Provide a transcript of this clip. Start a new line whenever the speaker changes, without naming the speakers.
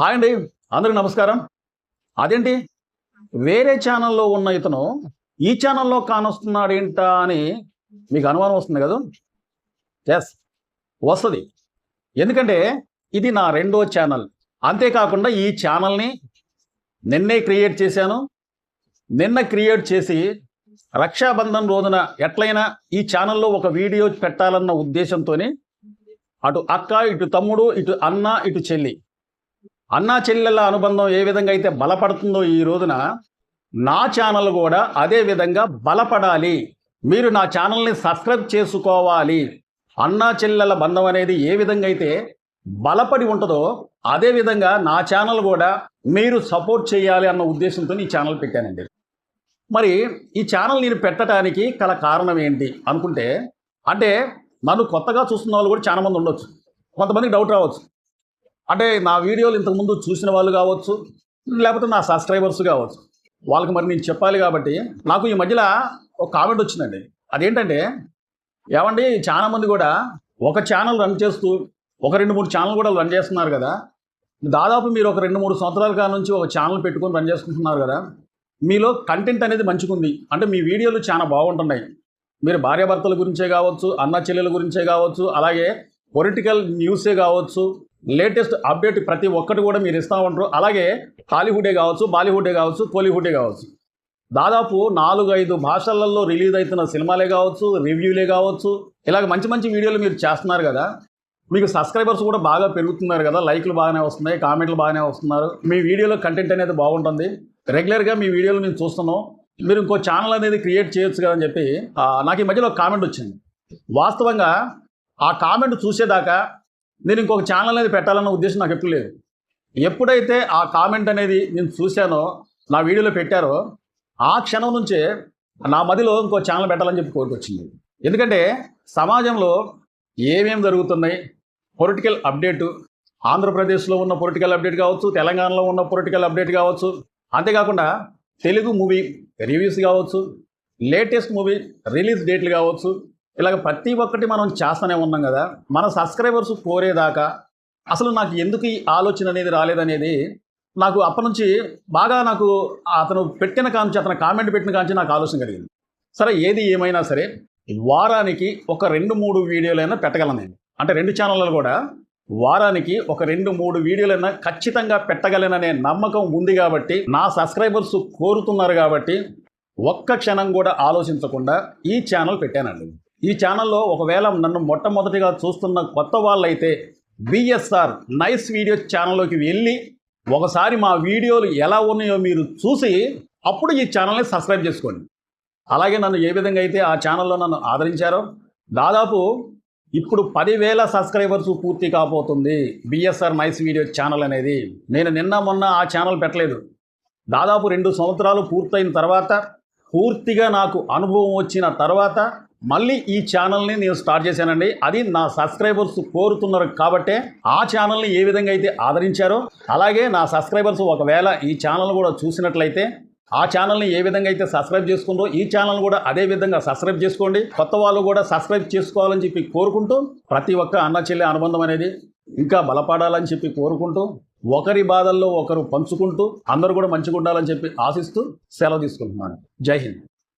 Hi అండి. అందరికి నమస్కారం. అదేంటి? వేరే ఛానల్లో ఉన్న ఇతను ఈ ఛానల్లో కానొస్తున్నాడు ఏంటా అని మీకు అనుమానం వస్తుంది కదా? ఎస్ వస్తుంది. ఎందుకంటే ఇది నా రెండో ఛానల్. అంతేకాకుండా ఈ ఛానల్ని నిన్నే క్రియేట్ చేశాను. నిన్న క్రియేట్ చేసి రక్షాబంధన్ రోజున ఎట్లయినా ఈ ఛానల్లో ఒక వీడియో పెట్టాలన్న ఉద్దేశంతో అటు అక్క ఇటు తమ్ముడు ఇటు అన్న ఇటు చెల్లి అన్నా చెల్లెళ్ళ అనుబంధం ఏ విధంగా అయితే బలపడుతుందో ఈ రోజున నా ఛానల్ కూడా అదే విధంగా బలపడాలి. మీరు నా ఛానల్ని సబ్స్క్రైబ్ చేసుకోవాలి. అన్నా చెల్లెల బంధం అనేది ఏ విధంగా అయితే బలపడి ఉంటుందో అదే విధంగా నా ఛానల్ కూడా మీరు సపోర్ట్ చేయాలి అన్న ఉద్దేశంతో ఈ ఛానల్ పెట్టానండి. మరి ఈ ఛానల్ నేను పెట్టడానికి గల కారణం ఏంటి అనుకుంటే అంటే నన్ను కొత్తగా చూస్తున్న వాళ్ళు కూడా చాలామంది ఉండొచ్చు. కొంతమందికి డౌట్ రావచ్చు. అంటే నా వీడియోలు ఇంతకుముందు చూసిన వాళ్ళు కావచ్చు లేకపోతే నా సబ్స్క్రైబర్స్ కావచ్చు. వాళ్ళకి మరి నేను చెప్పాలి కాబట్టి నాకు ఈ మధ్యలో ఒక కామెంట్ వచ్చిందండి. అదేంటంటే ఏమండి చాలా మంది కూడా ఒక ఛానల్ రన్ చేస్తూ ఒక రెండు మూడు ఛానల్ కూడా రన్ చేస్తున్నారు కదా. దాదాపు మీరు ఒక రెండు మూడు సంవత్సరాల కాల నుంచి ఒక ఛానల్ పెట్టుకొని రన్ చేసుకుంటున్నారు కదా. మీలో కంటెంట్ అనేది మంచిగుంది అంటే మీ వీడియోలు చాలా బాగుంటున్నాయి. మీరు భార్యాభర్తల గురించే కావచ్చు అన్న చెల్లెల గురించే కావచ్చు అలాగే పొలిటికల్ న్యూసే కావచ్చు లేటెస్ట్ అప్డేట్ ప్రతి ఒక్కటి కూడా మీరు ఇస్తూ ఉంటారు అలాగే హాలీవుడే కావచ్చు బాలీవుడే కావచ్చు కోలీవుడే కావచ్చు. దాదాపు నాలుగు ఐదు భాషలలో రిలీజ్ అవుతున్న సినిమాలే కావచ్చు రివ్యూలే కావచ్చు ఇలాగ మంచి మంచి వీడియోలు మీరు చేస్తున్నారు కదా. మీకు సబ్స్క్రైబర్స్ కూడా బాగా పెరుగుతున్నారు కదా. లైక్లు బాగానే వస్తున్నాయి కామెంట్లు బాగానే వస్తున్నారు. మీ వీడియోలో కంటెంట్ అనేది బాగుంటుంది. రెగ్యులర్గా మీ వీడియోలు నేను చూస్తున్నాం. మీరు ఇంకో ఛానల్ అనేది క్రియేట్ చేయొచ్చు కదా అని చెప్పి నాకు ఈ మధ్యలో ఒక కామెంట్ వచ్చింది. వాస్తవంగా ఆ కామెంట్ చూసేదాకా నేను ఇంకొక ఛానల్ అనేది పెట్టాలన్న ఉద్దేశం నాకు ఎప్పుడు లేదు. ఎప్పుడైతే ఆ కామెంట్ అనేది నేను చూశానో నా వీడియోలో పెట్టారో ఆ క్షణం నుంచే నా మదిలో ఇంకో ఛానల్ పెట్టాలని చెప్పి కోరుకొచ్చింది ఎందుకంటే సమాజంలో ఏమేమి జరుగుతున్నాయి? పొలిటికల్ అప్డేటు ఆంధ్రప్రదేశ్లో ఉన్న పొలిటికల్ అప్డేట్ కావచ్చు తెలంగాణలో ఉన్న పొలిటికల్ అప్డేట్ కావచ్చు అంతేకాకుండా తెలుగు మూవీ రివ్యూస్ కావచ్చు లేటెస్ట్ మూవీ రిలీజ్ డేట్లు కావచ్చు ఇలాగ ప్రతి ఒక్కటి మనం చేస్తూనే ఉన్నాం కదా. మన సబ్స్క్రైబర్స్ కోరేదాకా అసలు నాకు ఎందుకు ఈ ఆలోచన అనేది రాలేదనేది నాకు అప్పటి నుంచి బాగా నాకు అతను పెట్టిన కాంచి అతను కామెంట్ పెట్టిన కాంచి నాకు ఆలోచన కలిగింది. సరే ఏది ఏమైనా సరే వారానికి ఒక రెండు మూడు వీడియోలైనా పెట్టగలను నేను. అంటే రెండు ఛానళ్ళు కూడా వారానికి ఒక రెండు మూడు వీడియోలైనా ఖచ్చితంగా పెట్టగలననే నమ్మకం ఉంది కాబట్టి నా సబ్స్క్రైబర్స్ కోరుతున్నారు కాబట్టి ఒక్క క్షణం కూడా ఆలోచించకుండా ఈ ఛానల్ పెట్టానండి. ఈ ఛానల్లో ఒకవేళ నన్ను మొట్టమొదటిగా చూస్తున్న కొత్త వాళ్ళైతే బిఎస్ఆర్ నైస్ వీడియో ఛానల్లోకి వెళ్ళి ఒకసారి మా వీడియోలు ఎలా ఉన్నాయో మీరు చూసి అప్పుడు ఈ ఛానల్ని సబ్స్క్రైబ్ చేసుకోండి. అలాగే నన్ను ఏ విధంగా అయితే ఆ ఛానల్లో నన్ను ఆదరించారో దాదాపు ఇప్పుడు పదివేల సబ్స్క్రైబర్స్ పూర్తి కాబోతుంది బిఎస్ఆర్ నైస్ వీడియో ఛానల్ అనేది. నేను నిన్న మొన్న ఆ ఛానల్ పెట్టలేదు. దాదాపు రెండు సంవత్సరాలు పూర్తయిన తర్వాత పూర్తిగా నాకు అనుభవం వచ్చిన తర్వాత మళ్ళీ ఈ ఛానల్ని నేను స్టార్ట్ చేశానండి. అది నా సబ్స్క్రైబర్స్ కోరుతున్నారు కాబట్టే ఆ ఛానల్ని ఏ విధంగా అయితే ఆదరించారో అలాగే నా సబ్స్క్రైబర్స్ ఒకవేళ ఈ ఛానల్ కూడా చూసినట్లయితే ఆ ఛానల్ని ఏ విధంగా అయితే సబ్స్క్రైబ్ చేసుకుందో ఈ ఛానల్ కూడా అదే విధంగా సబ్స్క్రైబ్ చేసుకోండి. కొత్త వాళ్ళు కూడా సబ్స్క్రైబ్ చేసుకోవాలని చెప్పి కోరుకుంటూ ప్రతి ఒక్క అన్న చెల్లి అనుబంధం అనేది ఇంకా బలపడాలని చెప్పి కోరుకుంటూ ఒకరి బాధల్లో ఒకరు పంచుకుంటూ అందరూ కూడా మంచిగా ఉండాలని చెప్పి ఆశిస్తూ సెలవు తీసుకుంటున్నాను. జై హింద్.